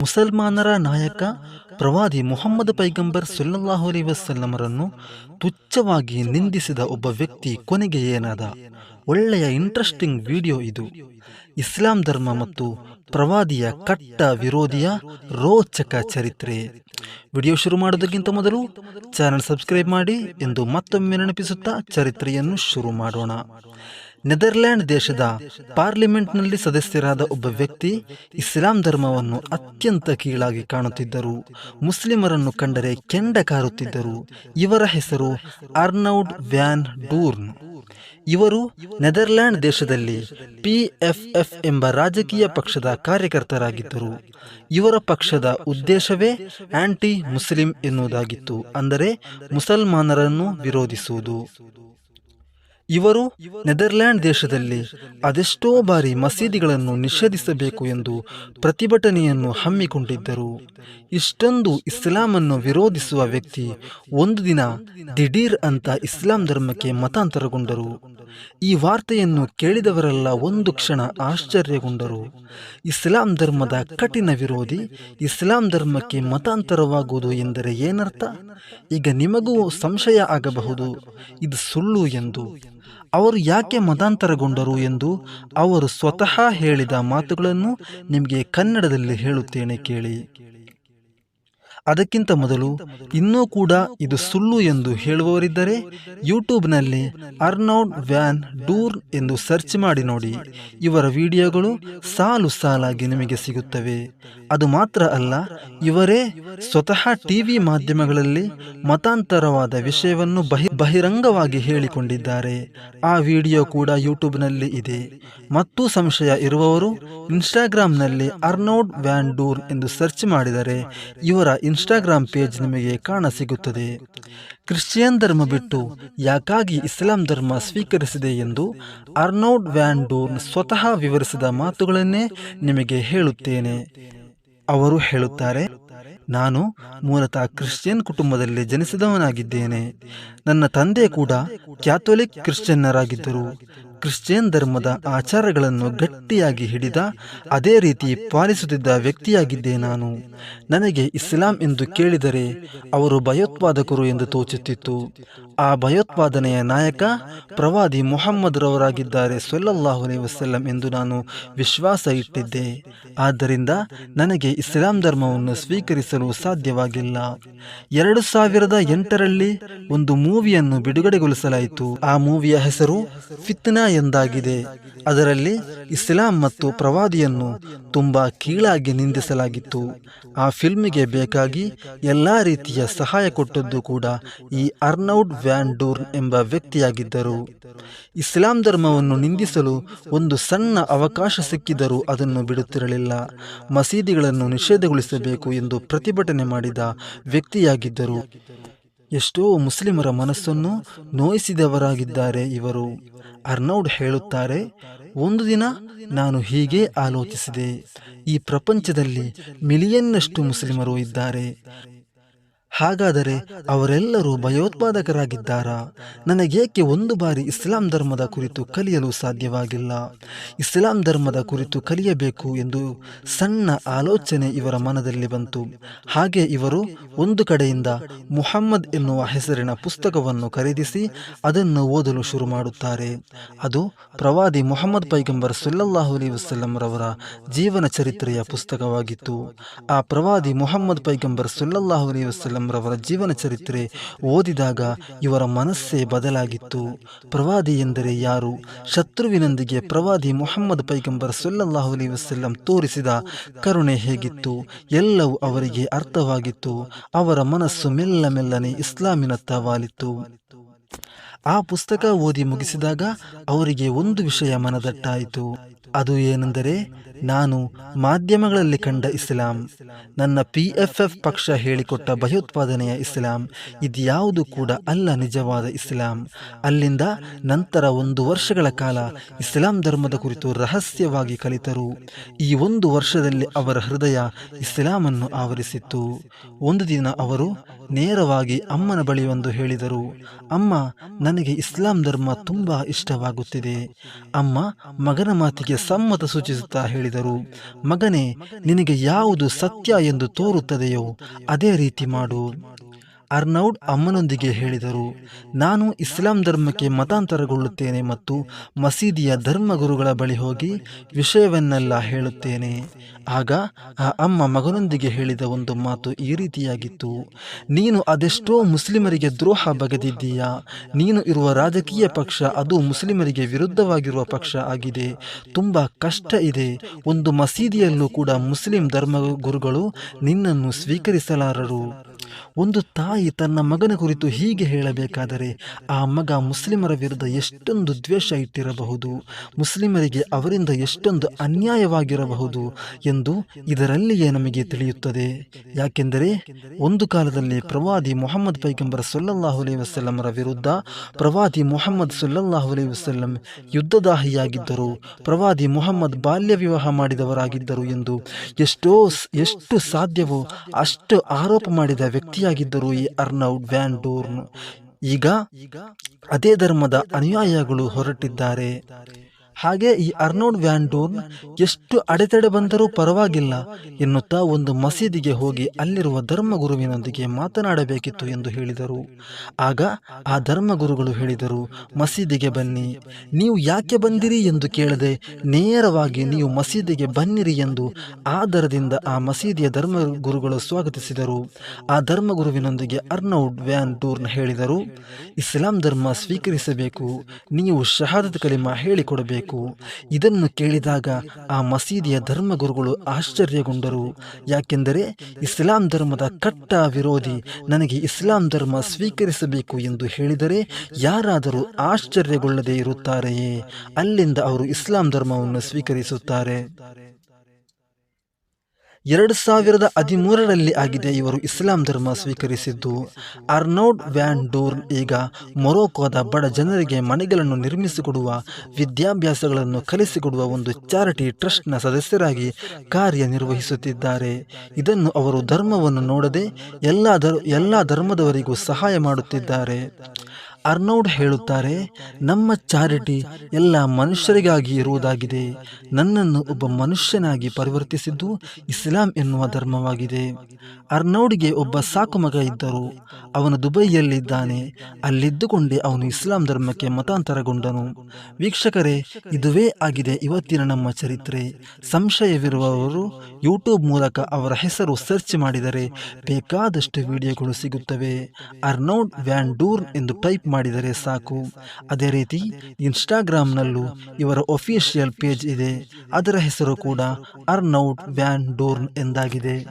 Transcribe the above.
ಮುಸಲ್ಮಾನರ ನಾಯಕ ಪ್ರವಾದಿ ಮುಹಮ್ಮದ್ ಪೈಗಂಬರ್ ಸೊಲ್ಲಲ್ಲಾಹು ಅಲೈ ವಸಲ್ಲಮರನ್ನು ತುಚ್ಛವಾಗಿ ನಿಂದಿಸಿದ ಒಬ್ಬ ವ್ಯಕ್ತಿ ಕೊನೆಗೆ ಏನಾದ ಒಳ್ಳೆಯ ಇಂಟ್ರೆಸ್ಟಿಂಗ್ ವಿಡಿಯೋ ಇದು. ಇಸ್ಲಾಂ ಧರ್ಮ ಮತ್ತು ಪ್ರವಾದಿಯ ಕಟ್ಟ ವಿರೋಧಿಯ ರೋಚಕ ಚರಿತ್ರೆ. ವಿಡಿಯೋ ಶುರು ಮಾಡೋದಕ್ಕಿಂತ ಮೊದಲು ಚಾನಲ್ ಸಬ್ಸ್ಕ್ರೈಬ್ ಮಾಡಿ ಎಂದು ಮತ್ತೊಮ್ಮೆ ನೆನಪಿಸುತ್ತಾ ಚರಿತ್ರೆಯನ್ನು ಶುರು ಮಾಡೋಣ. ನೆದರ್ಲ್ಯಾಂಡ್ ದೇಶದ ಪಾರ್ಲಿಮೆಂಟ್ನಲ್ಲಿ ಸದಸ್ಯರಾದ ಒಬ್ಬ ವ್ಯಕ್ತಿ ಇಸ್ಲಾಂ ಧರ್ಮವನ್ನು ಅತ್ಯಂತ ಕೀಳಾಗಿ ಕಾಣುತ್ತಿದ್ದರು. ಮುಸ್ಲಿಮರನ್ನು ಕಂಡರೆ ಕೆಂಡ ಕಾರುತ್ತಿದ್ದರು ಇವರ ಹೆಸರು ಅರ್ನೌಡ್ ವ್ಯಾನ್ ಡೂರ್ನ್. ಇವರು ನೆದರ್ಲ್ಯಾಂಡ್ ದೇಶದಲ್ಲಿ ಪಿಎಫ್ಎಫ್ ಎಂಬ ರಾಜಕೀಯ ಪಕ್ಷದ ಕಾರ್ಯಕರ್ತರಾಗಿದ್ದರು. ಇವರ ಪಕ್ಷದ ಉದ್ದೇಶವೇ ಆಂಟಿ ಮುಸ್ಲಿಂ ಎನ್ನುವುದಾಗಿತ್ತು. ಅಂದರೆ ಮುಸಲ್ಮಾನರನ್ನು ವಿರೋಧಿಸುವುದು. ಇವರು ನೆದರ್ಲ್ಯಾಂಡ್ ದೇಶದಲ್ಲಿ ಅದೆಷ್ಟೋ ಬಾರಿ ಮಸೀದಿಗಳನ್ನು ನಿಷೇಧಿಸಬೇಕು ಎಂದು ಪ್ರತಿಭಟನೆಯನ್ನು ಹಮ್ಮಿಕೊಂಡಿದ್ದರು. ಇಷ್ಟೊಂದು ಇಸ್ಲಾಂ ಅನ್ನು ವಿರೋಧಿಸುವ ವ್ಯಕ್ತಿ ಒಂದು ದಿನ ದಿಢೀರ್ ಅಂತ ಇಸ್ಲಾಂ ಧರ್ಮಕ್ಕೆ ಮತಾಂತರಗೊಂಡರು. ಈ ವಾರ್ತೆಯನ್ನು ಕೇಳಿದವರೆಲ್ಲ ಒಂದು ಕ್ಷಣ ಆಶ್ಚರ್ಯಗೊಂಡರು. ಇಸ್ಲಾಂ ಧರ್ಮದ ಕಠಿಣ ವಿರೋಧಿ, ಇಸ್ಲಾಂ ಧರ್ಮಕ್ಕೆ ಮತಾಂತರವಾಗುವುದು ಎಂದರೆ ಏನರ್ಥ? ಈಗ ನಿಮಗೂ ಸಂಶಯ ಆಗಬಹುದು. ಇದು ಸುಳ್ಳು ಎಂದು. ಅವರು ಯಾಕೆ ಮತಾಂತರಗೊಂಡರು ಎಂದು? ಅವರು ಸ್ವತಃ ಹೇಳಿದ ಮಾತುಗಳನ್ನು ನಿಮಗೆ ಕನ್ನಡದಲ್ಲಿ ಹೇಳುತ್ತೇನೆ ಕೇಳಿ. ಅದಕ್ಕಿಂತ ಮೊದಲು ಇನ್ನೂ ಕೂಡ ಇದು ಸುಳ್ಳು ಎಂದು ಹೇಳುವವರಿದ್ದರೆ ಯೂಟ್ಯೂಬ್ನಲ್ಲಿ ಅರ್ನೌಡ್ ವ್ಯಾನ್ ಡೂರ್ ಎಂದು ಸರ್ಚ್ ಮಾಡಿ ನೋಡಿ. ಇವರ ವಿಡಿಯೋಗಳು ಸಾಲು ಸಾಲಾಗಿ ನಿಮಗೆ ಸಿಗುತ್ತವೆ. ಅದು ಮಾತ್ರ ಅಲ್ಲ, ಇವರೇ ಸ್ವತಃ ಟಿವಿ ಮಾಧ್ಯಮಗಳಲ್ಲಿ ಮತಾಂತರವಾದ ವಿಷಯವನ್ನು ಬಹಿ ಬಹಿರಂಗವಾಗಿ ಹೇಳಿಕೊಂಡಿದ್ದಾರೆ. ಆ ವಿಡಿಯೋ ಕೂಡ ಯೂಟ್ಯೂಬ್ನಲ್ಲಿ ಇದೆ. ಮತ್ತು ಸಂಶಯ ಇರುವವರು, ಇನ್ಸ್ಟಾಗ್ರಾಮ್ನಲ್ಲಿ ಅರ್ನೋಡ್ ವ್ಯಾನ್ ಡೂರ್ ಎಂದು ಸರ್ಚ್ ಮಾಡಿದರೆ ಇವರ ಇನ್ಸ್ಟಾಗ್ರಾಮ್ ಪೇಜ್ ನಿಮಗೆ ಕಾಣ ಸಿಗುತ್ತದೆ. ಕ್ರಿಶ್ಚಿಯನ್ ಧರ್ಮ ಬಿಟ್ಟು ಯಾಕಾಗಿ ಇಸ್ಲಾಂ ಧರ್ಮ ಸ್ವೀಕರಿಸಿದೆ ಎಂದು ಅರ್ನೋಡ್ ವ್ಯಾನ್ ಡೂರ್ನ್ ಸ್ವತಃ ವಿವರಿಸಿದ ಮಾತುಗಳನ್ನೇ ನಿಮಗೆ ಹೇಳುತ್ತೇನೆ. ಅವರು ಹೇಳುತ್ತಾರೆ ನಾನು ಮೂಲತಃ ಕ್ರಿಶ್ಚಿಯನ್ ಕುಟುಂಬದಲ್ಲಿ ಜನಿಸಿದವನಾಗಿದ್ದೇನೆ. ನನ್ನ ತಂದೆ ಕೂಡ ಕ್ಯಾಥೋಲಿಕ್ ಕ್ರಿಶ್ಚಿಯನ್ನರಾಗಿದ್ದರು. ಕ್ರಿಶ್ಚಿಯನ್ ಧರ್ಮದ ಆಚಾರಗಳನ್ನು ಗಟ್ಟಿಯಾಗಿ ಹಿಡಿದ ಅದೇ ರೀತಿ ಪಾಲಿಸುತ್ತಿದ್ದ ವ್ಯಕ್ತಿಯಾಗಿದ್ದೆ ನಾನು. ನನಗೆ ಇಸ್ಲಾಂ ಎಂದು ಕೇಳಿದರೆ ಅವರು ಭಯೋತ್ಪಾದಕರು ಎಂದು ತೋಚುತ್ತಿತ್ತು. ಆ ಭಯೋತ್ಪಾದನೆಯ ನಾಯಕ ಪ್ರವಾದಿ ಮೊಹಮ್ಮದ್ ರವರಾಗಿದ್ದಾರೆ ಸೊಲ್ಲಲ್ಲಾಹು ಅಲೈ ವಸಲ್ಲಂ ಎಂದು ನಾನು ವಿಶ್ವಾಸ ಇಟ್ಟಿದ್ದೆ. ಆದ್ದರಿಂದ ನನಗೆ ಇಸ್ಲಾಂ ಧರ್ಮವನ್ನು ಸ್ವೀಕರಿಸಲು ಸಾಧ್ಯವಾಗಿಲ್ಲ. ಎರಡು ಸಾವಿರದ ಎಂಟರಲ್ಲಿ ಒಂದು ಮೂವಿಯನ್ನು ಬಿಡುಗಡೆಗೊಳಿಸಲಾಯಿತು. ಆ ಮೂವಿಯ ಹೆಸರು ಫಿತ್ನಾ ಎಂದಾಗಿದೆ. ಅದರಲ್ಲಿ ಇಸ್ಲಾಂ ಮತ್ತು ಪ್ರವಾದಿಯನ್ನು ತುಂಬಾ ಕೀಳಾಗಿ ನಿಂದಿಸಲಾಗಿತ್ತು. ಆ ಫಿಲ್ಮಿಗೆ ಬೇಕಾಗಿ ಎಲ್ಲ ರೀತಿಯ ಸಹಾಯ ಕೊಟ್ಟದ್ದು ಕೂಡ ಈ ಅರ್ನೌಡ್ ವ್ಯಾನ್ ಡೂರ್ನ್ ಎಂಬ ವ್ಯಕ್ತಿಯಾಗಿದ್ದರು. ಇಸ್ಲಾಂ ಧರ್ಮವನ್ನು ನಿಂದಿಸಲು ಒಂದು ಸಣ್ಣ ಅವಕಾಶ ಸಿಕ್ಕಿದರೂ ಅದನ್ನು ಬಿಡುತ್ತಿರಲಿಲ್ಲ. ಮಸೀದಿಗಳನ್ನು ನಿಷೇಧಗೊಳಿಸಬೇಕು ಎಂದು ಪ್ರತಿಭಟನೆ ಮಾಡಿದ ವ್ಯಕ್ತಿಯಾಗಿದ್ದರು. ಎಷ್ಟೋ ಮುಸ್ಲಿಮರ ಮನಸ್ಸನ್ನು ನೋಯಿಸಿದವರಾಗಿದ್ದಾರೆ ಇವರು. ಅರ್ನೌಡ್ ಹೇಳುತ್ತಾರೆ, ಒಂದು ದಿನ ನಾನು ಹೀಗೆ ಆಲೋಚಿಸಿದೆ. ಈ ಪ್ರಪಂಚದಲ್ಲಿ ಮಿಲಿಯನ್ನಷ್ಟು ಮುಸ್ಲಿಮರು ಇದ್ದಾರೆ. ಹಾಗಾದರೆ ಅವರೆಲ್ಲರೂ ಭಯೋತ್ಪಾದಕರಾಗಿದ್ದಾರಾ. ನನಗೇಕೆ ಒಂದು ಬಾರಿ ಇಸ್ಲಾಂ ಧರ್ಮದ ಕುರಿತು ಕಲಿಯಲು ಸಾಧ್ಯವಾಗಿಲ್ಲ? ಇಸ್ಲಾಂ ಧರ್ಮದ ಕುರಿತು ಕಲಿಯಬೇಕು ಎಂದು ಸಣ್ಣ ಆಲೋಚನೆ ಇವರ ಮನದಲ್ಲಿ ಬಂತು. ಹಾಗೆ ಇವರು ಒಂದು ಕಡೆಯಿಂದ ಮುಹಮ್ಮದ್ ಎನ್ನುವ ಹೆಸರಿನ ಪುಸ್ತಕವನ್ನು ಖರೀದಿಸಿ ಅದನ್ನು ಓದಲು ಶುರು ಮಾಡುತ್ತಾರೆ. ಅದು ಪ್ರವಾದಿ ಮೊಹಮ್ಮದ್ ಪೈಗಂಬರ್ ಸುಲ್ಲಲ್ಲಾಹು ಅಲಿ ವಸಲ್ಲಂರವರ ಜೀವನ ಚರಿತ್ರೆಯ ಪುಸ್ತಕವಾಗಿತ್ತು. ಆ ಪ್ರವಾದಿ ಮೊಹಮ್ಮದ್ ಪೈಗಂಬರ್ ಸುಲ್ಲಲ್ಲಾಹು ಅಲಿ ವಸಲ್ಲಂ ರವರ ಜೀವನ ಚರಿತ್ರೆ ಓದಿದಾಗ ಇವರ ಮನಸ್ಸೇ ಬದಲಾಗಿತ್ತು. ಪ್ರವಾದಿ ಎಂದರೆ ಯಾರು? ಶತ್ರುವಿನೊಂದಿಗೆ ಪ್ರವಾದಿ ಮೊಹಮ್ಮದ್ ಪೈಗಂಬರ್ ಸೊಲ್ಲಲ್ಲಾಹು ಅಲಿ ವಸಲ್ಲಂ ತೋರಿಸಿದ ಕರುಣೆ ಹೇಗಿತ್ತು? ಎಲ್ಲವೂ ಅವರಿಗೆ ಅರ್ಥವಾಗಿತ್ತು. ಅವರ ಮನಸ್ಸು ಮೆಲ್ಲ ಮೆಲ್ಲನೆ ಇಸ್ಲಾಮಿನತ್ತ ವಾಲಿತ್ತು. ಆ ಪುಸ್ತಕ ಓದಿ ಮುಗಿಸಿದಾಗ ಅವರಿಗೆ ಒಂದು ವಿಷಯ ಮನದಟ್ಟಾಯಿತು. ಅದು ಏನೆಂದರೆ ನಾನು ಮಾಧ್ಯಮಗಳಲ್ಲಿ ಕಂಡ ಇಸ್ಲಾಂ. ನನ್ನ ಪಿ ಎಫ್ ಎಫ್ ಪಕ್ಷ ಹೇಳಿಕೊಟ್ಟ ಭಯೋತ್ಪಾದನೆಯ ಇಸ್ಲಾಂ. ಇದ್ಯಾವುದು ಕೂಡ ಅಲ್ಲ ನಿಜವಾದ ಇಸ್ಲಾಂ. ಅಲ್ಲಿಂದ ನಂತರ ಒಂದು ವರ್ಷಗಳ ಕಾಲ ಇಸ್ಲಾಂ ಧರ್ಮದ ಕುರಿತು ರಹಸ್ಯವಾಗಿ ಕಲಿತರು. ಈ ಒಂದು ವರ್ಷದಲ್ಲಿ ಅವರ ಹೃದಯ ಇಸ್ಲಾಮನ್ನು ಆವರಿಸಿತ್ತು. ಒಂದು ದಿನ ಅವರು ನೇರವಾಗಿ ಅಮ್ಮನ ಬಳಿ ಒಂದು ಹೇಳಿದರು, ಅಮ್ಮ, ನನಗೆ ಇಸ್ಲಾಂ ಧರ್ಮ ತುಂಬ ಇಷ್ಟವಾಗುತ್ತಿದೆ. ಅಮ್ಮ, ಮಗನ ಮಾತಿಗೆ ಸಮ್ಮತ ಸೂಚಿಸುತ್ತಾ ಹೇಳಿದರು. ಮಗನೇ, ನಿನಗೆ ಯಾವುದು ಸತ್ಯ ಎಂದು ತೋರುತ್ತದೆಯೋ, ಅದೇ ರೀತಿ ಮಾಡು. ಅರ್ನೌಡ್ ಅಮ್ಮನೊಂದಿಗೆ ಹೇಳಿದರು, ನಾನು ಇಸ್ಲಾಂ ಧರ್ಮಕ್ಕೆ ಮತಾಂತರಗೊಳ್ಳುತ್ತೇನೆ ಮತ್ತು ಮಸೀದಿಯ ಧರ್ಮಗುರುಗಳ ಬಳಿ ಹೋಗಿ ವಿಷಯವನ್ನೆಲ್ಲ ಹೇಳುತ್ತೇನೆ. ಆಗ ಆ ಅಮ್ಮ ಮಗನೊಂದಿಗೆ ಹೇಳಿದ ಒಂದು ಮಾತು ಈ ರೀತಿಯಾಗಿತ್ತು, ನೀನು ಅದೆಷ್ಟೋ ಮುಸ್ಲಿಮರಿಗೆ ದ್ರೋಹ ಬಗೆದಿದ್ದೀಯಾ, ನೀನು ಇರುವ ರಾಜಕೀಯ ಪಕ್ಷ ಅದು ಮುಸ್ಲಿಮರಿಗೆ ವಿರುದ್ಧವಾಗಿರುವ ಪಕ್ಷ ಆಗಿದೆ, ತುಂಬ ಕಷ್ಟ ಇದೆ, ಒಂದು ಮಸೀದಿಯಲ್ಲೂ ಕೂಡ ಮುಸ್ಲಿಂ ಧರ್ಮ ಗುರುಗಳು ನಿನ್ನನ್ನು ಸ್ವೀಕರಿಸಲಾರರು. ಒಂದು ತಾಯಿ ತನ್ನ ಮಗನ ಕುರಿತು ಹೀಗೆ ಹೇಳಬೇಕಾದರೆ ಆ ಮಗ ಮುಸ್ಲಿಮರ ವಿರುದ್ಧ ಎಷ್ಟೊಂದು ದ್ವೇಷ ಇಟ್ಟಿರಬಹುದು, ಮುಸ್ಲಿಮರಿಗೆ ಅವರಿಂದ ಎಷ್ಟೊಂದು ಅನ್ಯಾಯವಾಗಿರಬಹುದು ಎಂದು ಇದರಲ್ಲಿಯೇ ನಮಗೆ ತಿಳಿಯುತ್ತದೆ. ಯಾಕೆಂದರೆ ಒಂದು ಕಾಲದಲ್ಲಿ ಪ್ರವಾದಿ ಮೊಹಮ್ಮದ್ ಪೈಗಂಬರ ಸೊಲ್ಲಲ್ಲಾಹು ಅಲೈ ವಸಲ್ಲಮರ ವಿರುದ್ಧ ಪ್ರವಾದಿ ಮೊಹಮ್ಮದ್ ಸೊಲ್ಲಲ್ಲಾಹು ಅಲೈ ವಸಲ್ಲಂ ಯುದ್ಧದಾಹಿಯಾಗಿದ್ದರು, ಪ್ರವಾದಿ ಮೊಹಮ್ಮದ್ ಬಾಲ್ಯ ವಿವಾಹ ಮಾಡಿದವರಾಗಿದ್ದರು ಎಂದು ಎಷ್ಟೋ ಎಷ್ಟು ಸಾಧ್ಯವೋ ಅಷ್ಟು ಆರೋಪ ಮಾಡಿದ ವ್ಯಕ್ತಿಯಾಗಿದ್ದರು ಈ ಅರ್ನೌಡ್ ವ್ಯಾನ್ ಡೋರ್ನ್. ಈಗ ಅದೇ ಧರ್ಮದ ಅನುಯಾಯಿಗಳು ಹೊರಟಿದ್ದಾರೆ. ಹಾಗೆ ಈ ಅರ್ನೋಡ್ ವ್ಯಾನ್ ಡೋರ್ನ್ ಎಷ್ಟು ಅಡೆತಡೆ ಬಂದರೂ ಪರವಾಗಿಲ್ಲ ಎನ್ನುತ್ತಾ ಒಂದು ಮಸೀದಿಗೆ ಹೋಗಿ ಅಲ್ಲಿರುವ ಧರ್ಮಗುರುವಿನೊಂದಿಗೆ ಮಾತನಾಡಬೇಕಿತ್ತು ಎಂದು ಹೇಳಿದರು. ಆಗ ಆ ಧರ್ಮಗುರುಗಳು ಹೇಳಿದರು, ಮಸೀದಿಗೆ ಬನ್ನಿ. ನೀವು ಯಾಕೆ ಬಂದಿರಿ ಎಂದು ಕೇಳದೆ ನೇರವಾಗಿ ನೀವು ಮಸೀದಿಗೆ ಬನ್ನಿರಿ ಎಂದು ಆದರದಿಂದ ಆ ಮಸೀದಿಯ ಧರ್ಮಗುರುಗಳು ಸ್ವಾಗತಿಸಿದರು. ಆ ಧರ್ಮಗುರುವಿನೊಂದಿಗೆ ಅರ್ನೌಡ್ ವ್ಯಾನ್ ಟೂರ್ನ ಹೇಳಿದರು, ಇಸ್ಲಾಂ ಧರ್ಮ ಸ್ವೀಕರಿಸಬೇಕು, ನೀವು ಶಹಾದತ್ ಕಲಿಮಾ ಹೇಳಿಕೊಡಬೇಕು. ಇದನ್ನು ಕೇಳಿದಾಗ ಆ ಮಸೀದಿಯ ಧರ್ಮಗುರುಗಳು ಆಶ್ಚರ್ಯಗೊಂಡರು. ಯಾಕೆಂದರೆ ಇಸ್ಲಾಂ ಧರ್ಮದ ಕಟ್ಟ ವಿರೋಧಿ ನನಗೆ ಇಸ್ಲಾಂ ಧರ್ಮ ಸ್ವೀಕರಿಸಬೇಕು ಎಂದು ಹೇಳಿದರೆ ಯಾರಾದರೂ ಆಶ್ಚರ್ಯಗೊಳ್ಳದೇ ಇರುತ್ತಾರೆಯೇ? ಅಲ್ಲಿಂದ ಅವರು ಇಸ್ಲಾಂ ಧರ್ಮವನ್ನು ಸ್ವೀಕರಿಸುತ್ತಾರೆ. ಎರಡು ಸಾವಿರದ ಹದಿಮೂರರಲ್ಲಿ ಆಗಿದೆ. ಇವರು ಇಸ್ಲಾಂ ಧರ್ಮ ಸ್ವೀಕರಿಸಿದ್ದು. ಅರ್ನೌಡ್ ವ್ಯಾನ್ ಡೋರ್ನ್ ಈಗ ಮೊರೋಕೋದ ಬಡ ಜನರಿಗೆ ಮನೆಗಳನ್ನು ನಿರ್ಮಿಸಿಕೊಡುವ, ವಿದ್ಯಾಭ್ಯಾಸಗಳನ್ನು ಕಲಿಸಿಕೊಡುವ ಒಂದು ಚಾರಿಟಿ ಟ್ರಸ್ಟ್ನ ಸದಸ್ಯರಾಗಿ ಕಾರ್ಯನಿರ್ವಹಿಸುತ್ತಿದ್ದಾರೆ. ಇದನ್ನು ಅವರು ಧರ್ಮವನ್ನು ನೋಡದೆ ಎಲ್ಲ ಧರ್, ಎಲ್ಲ ಧರ್ಮದವರಿಗೂ ಸಹಾಯ ಮಾಡುತ್ತಿದ್ದಾರೆ. ಅರ್ನೌಡ್ ಹೇಳುತ್ತಾರೆ ನಮ್ಮ ಚಾರಿಟಿ ಎಲ್ಲ ಮನುಷ್ಯರಿಗಾಗಿ ಇರುವುದಾಗಿದೆ. ನನ್ನನ್ನು ಒಬ್ಬ ಮನುಷ್ಯನಾಗಿ ಪರಿವರ್ತಿಸಿದ್ದು ಇಸ್ಲಾಂ ಎನ್ನುವ ಧರ್ಮವಾಗಿದೆ. ಅರ್ನೌಡ್ಗೆ ಒಬ್ಬ ಸಾಕು ಮಗ ಇದ್ದರು. ಅವನು ದುಬೈಯಲ್ಲಿದ್ದಾನೆ. ಅಲ್ಲಿದ್ದುಕೊಂಡೇ ಅವನು ಇಸ್ಲಾಂ ಧರ್ಮಕ್ಕೆ ಮತಾಂತರಗೊಂಡನು. ವೀಕ್ಷಕರೇ, ಇದುವೇ ಆಗಿದೆ ಇವತ್ತಿನ ನಮ್ಮ ಚರಿತ್ರೆ. ಸಂಶಯವಿರುವವರು ಯೂಟ್ಯೂಬ್ ಮೂಲಕ ಅವರ ಹೆಸರು ಸರ್ಚ್ ಮಾಡಿದರೆ ಬೇಕಾದಷ್ಟು ವಿಡಿಯೋಗಳು ಸಿಗುತ್ತವೆ. ಅರ್ನೌಡ್ ವ್ಯಾನ್ ಡೂರ್ ಎಂದು ಟೈಪ್ ಮಾಡಿದರೆ ಸಾಕು. ಅದೇ ರೀತಿ ಇನ್ಸ್ಟಾಗ್ರಾಮ್ನಲ್ಲೂ ಇವರ ಒಫಿಷಿಯಲ್ ಪೇಜ್ ಇದೆ. ಅದರ ಹೆಸರು ಕೂಡ ಅರ್ನೌಟ್ ವ್ಯಾನ್ ಡೋರ್ನ್ ಎಂದಾಗಿದೆ.